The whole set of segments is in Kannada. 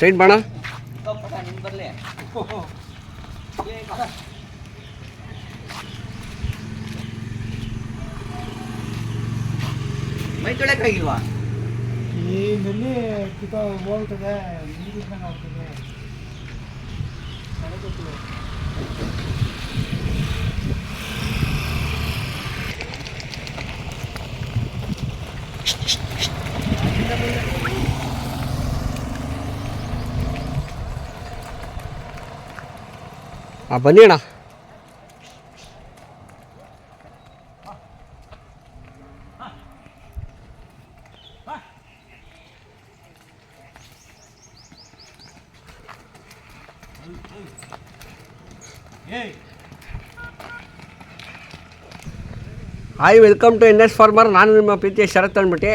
ಸೈಡ್ ಬಾಣ ಮೈ ತೊಳೆಕಾಗಿಲ್ವಾ ಈ ನೆಲ್ಲಿ ಕಿತ ಹೋಗ್ತದೆ ನೀರಿದ್ದಂಗೆ ಆಗ್ತದೆ ನನಗೆ ಗೊತ್ತಿಲ್ಲ. ಹಾಂ ಬನ್ನಿ ಅಣ್ಣ. Hi welcome to N S farmer ನಾನು ನಿಮ್ಮ ಪ್ರೀತಿಯ ಶರತ್ ಅಂದ್ಬಿಟ್ಟು.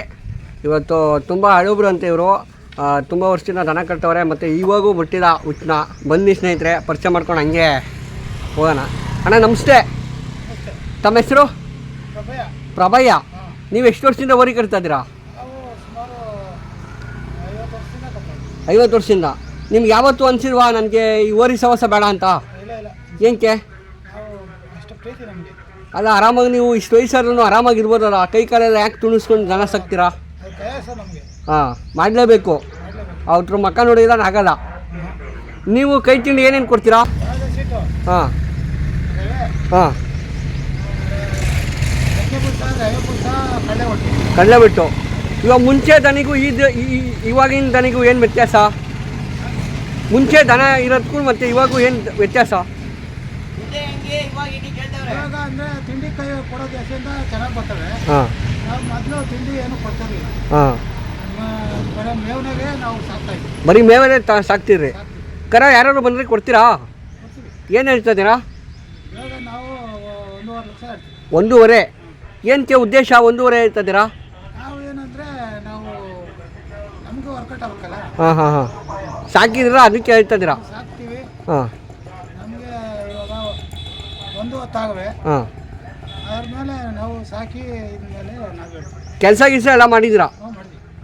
ಇವತ್ತು ತುಂಬ ಹಳುಬ್ರು ಅಂತ ಇವರು. ತುಂಬ ವರ್ಷದಿಂದ ದನ ಕಟ್ತವ್ರೆ ಮತ್ತು ಇವಾಗೂ ಬಿಟ್ಟಿಲ್ಲ ಉತ್ನ ಬನ್ನಿ ಸ್ನೇಹಿತರೆ ಪರಿಚಯ ಮಾಡ್ಕೊಂಡು ಹಂಗೆ ಹೋಗೋಣ. ಅಣ್ಣ ನಮಸ್ತೆ. ತಮ್ಮ ಹೆಸರು? ಪ್ರಭಯ ಪ್ರಭಯ್ಯ. ನೀವು ಎಷ್ಟು ವರ್ಷದಿಂದ ಓರಿ ಕಟ್ತಾ ಇದ್ದೀರಾ? ಐವತ್ತು ವರ್ಷದಿಂದ. ನಿಮ್ಗೆ ಯಾವತ್ತು ಅನಿಸಿಲ್ವಾ ನನಗೆ ಈ ಓರಿ ಸವಸ ಬೇಡ ಅಂತ? ಏನಕ್ಕೆ ಅಲ್ಲ ಆರಾಮಾಗಿ ನೀವು ಇಷ್ಟು ವಯಸ್ಸಾದ್ರೂ ಆರಾಮಾಗಿರ್ಬೋದಲ್ಲ. ಕೈ ಕಾಲೆಲ್ಲ ಯಾಕೆ ತುಣಿಸ್ಕೊಂಡು ದನ ಸಾಕ್ತೀರಾ? ಹಾಂ ಮಾಡಲೇಬೇಕು. ಅವ್ರ ಮಕ್ಕ ನೋಡಿದ್ರೆ ಆಗಲ್ಲ ನೀವು ಕೈ ತಿಂಡಿ ಏನೇನು ಕೊಡ್ತೀರಾ? ಹಾಂ. ಹಾಂ. ಕಡಲೆ ಬಿಟ್ಟು. ಇವಾಗ ಮುಂಚೆ ದನಿಗೂ ಈ ಇವಾಗಿನ ದನಿಗೂ ಏನು ವ್ಯತ್ಯಾಸ? ಮುಂಚೆ ದನ ಇರೋದಕ್ಕೂ ಮತ್ತು ಇವಾಗೂ ಏನು ವ್ಯತ್ಯಾಸ? ಮುಂದೆ ಹೆಂಗೆ ಇವಾಗ ಹಿಂಗೆ ಕೇಳ್ತಾವ್ರೆ ಇವಾಗ ಅಂದರೆ ತಿಂಡಿ ಕೈ ಕೊಡೋ ಚೆನ್ನಾಗಿ ಬರ್ತವೆ. ಮೊದಲು ತಿಂಡಿ ಏನು ಕೊಡ್ತಾರೆ ಹಾಂ. ಬರೀ ಮೇವನೇ ತ ಸಾಕ್ತೀರಿ. ಕರ ಯಾರು ಬಂದ್ರೆ ಕೊಡ್ತೀರಾ? ಏನು ಇವಾಗ ನಾವು ಒಂದೂವರೆ ಏನಕ್ಕೆ ಉದ್ದೇಶ ಒಂದೂವರೆ ವರ್ಕೌಟ್ ಆಗಬೇಕಲ್ಲ. ಹಾಂ ಹಾಂ ಹಾಂ. ಸಾಕಿದ್ದೀರಾ? ಅದಕ್ಕೆ ಹೇಳ್ತಾ ಇದ್ದೀರಾ? ಹಾಂ. ಹಾಂ. ಕೆಲಸ ಗಿಲ್ಸ ಎಲ್ಲ ಮಾಡಿದ್ದೀರಾ?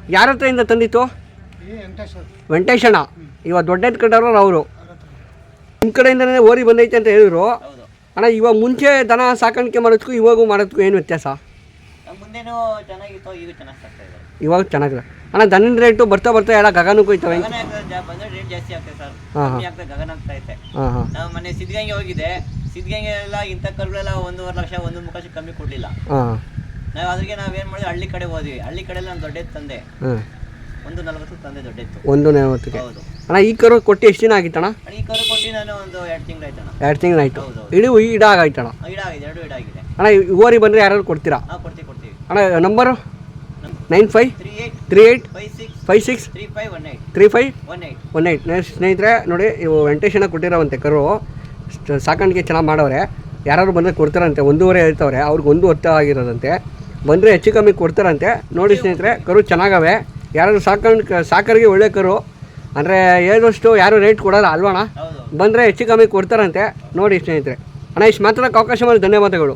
ನಾವು ಹತ್ರ ಯಾರ ಹತ್ರದಿಂದ ತಂದಿತ್ತು? ವೆಂಕಟೇಶಣ್ಣ ಇವಾಗ ದೊಡ್ಡ ಕಂಡವರು ಅವರು. ನಿಮ್ಮ ಕಡೆಯಿಂದನೇ ಓರಿ ಬಂದೈತೆ ಅಂತ ಹೇಳಿದ್ರು. ಅಣ್ಣ ಇವಾಗ ಮುಂಚೆ ದನ ಸಾಕಾಣಿಕೆ ಮಾಡೋದಕ್ಕೂ ಇವಾಗೂ ಮಾಡೋದಕ್ಕೂ ಏನು ವ್ಯತ್ಯಾಸ? ಇವಾಗ ಚೆನ್ನಾಗಿದೆ. ಅಣ್ಣ ದನದ ರೇಟು ಬರ್ತಾ ಬರ್ತಾ ಎಲ್ಲ ಗಗನಕ್ಕೆ ಹೋಯ್ತವೆ. ರೇಟ್ ಜಾಸ್ತಿ ಆಗ್ತದೆ ಸರ್. ಗಗನ ಆಗ್ತಾ ಐತೆ. ನಾವು ಮೊನ್ನೆ ಸಿದ್ಧಗಂಗೆ ಹೋಗಿದೆ ಸಿದ್ಧಗಂಗೆ ಎಲ್ಲ ಇಂಥ ಕರುಗಳೆಲ್ಲ ಒಂದೂವರೆ ಲಕ್ಷ ಒಂದು ಮುಖಾಶಿ ಕಮ್ಮಿ ಕೊಡಲಿಲ್ಲ. ಹಾಂ ನಾವು ಏನು ಮಾಡಿದ್ವಿ? ಹಳ್ಳಿ ಕಡೆ ಹೋದ್ವಿ. ಹಳ್ಳಿ ಕಡೆಲ್ಲ ನಾನು ದೊಡ್ಡ ತಂದೆ. ಹಾಂ ಒಂದು ನಲ್ವತ್ತು ತಂದೆ ದೊಡ್ಡಿತ್ತು ಒಂದು ನಲ್ವತ್ತಿಗೆ ಹೌದು. ಅಣ್ಣ ಈ ಕರು ಕೊಟ್ಟು ಎಷ್ಟು ದಿನ ಆಗಿತ್ತಣ್ಣ? ಅಣ್ಣ, ಈ ಕರು ಕೊಟ್ಟು ನಾನು ಒಂದು ಎರಡು ತಿಂಗಳು ಆಯ್ತಣ್ಣ. ಎರಡು ತಿಂಗಳಾಯ್ತು ಹೌದು, ಹೌದು. ಇಡೀ ಇಡ ಆಗಾಯ್ತಣ್ಣ ಆಗಿದೆ ಎರಡು ಆಗಿದೆ. ಅಣ್ಣ ಓರಿ ಬಂದರೆ ಯಾರು ಕೊಡ್ತೀರಾ? ಹಾಂ ಕೊಡ್ತೀವಿ ಕೊಡ್ತೀವಿ. ಅಣ್ಣ number nine five three eight three eight five six five six three five one eight three five one eight one eight ಸ್ನೇಹಿತರೆ ನೋಡಿ ಇವು ವೆಂಕಟೇಶನ ಕೊಟ್ಟಿರೋವಂತೆ ಕರು. ಸ್ಟ್- ಸಾಕಾಣಿಕೆ ಚೆನ್ನಾಗಿ ಮಾಡವ್ರೆ ಯಾರು ಬಂದರೆ ಕೊಡ್ತಾರಂತೆ. ಒಂದೂವರೆ ಇರ್ತವ್ರೆ ಅವ್ರಿಗೆ ಒಂದು ಹೊತ್ತ ಆಗಿರೋದಂತೆ. ಬಂದರೆ ಹೆಚ್ಚು ಕಮ್ಮಿ ಕೊಡ್ತಾರಂತೆ. ನೋಡಿ ಸ್ನೇಹಿತರೆ ಕರು ಚೆನ್ನಾಗವೆ. ಯಾರಾದರೂ ಸಾಕೊಂಡು ಸಾಕರಿಗೆ ಒಳ್ಳೆ ಕರು. ಅಂದರೆ ಏನಷ್ಟು ಯಾರು ರೇಟ್ ಕೊಡೋಲ್ಲ ಅಲ್ವಣ್ಣ ಹೌದು. ಬಂದರೆ ಹೆಚ್ಚು ಕಮ್ಮಿ ಕೊಡ್ತಾರಂತೆ. ನೋಡಿ ಸ್ನೇಹಿತರೆ. ಅಣ್ಣ ಇಷ್ಟು ಮಾತಾಡೋಕೆ ಅವಕಾಶ ಮಾಡಿ ಧನ್ಯವಾದಗಳು.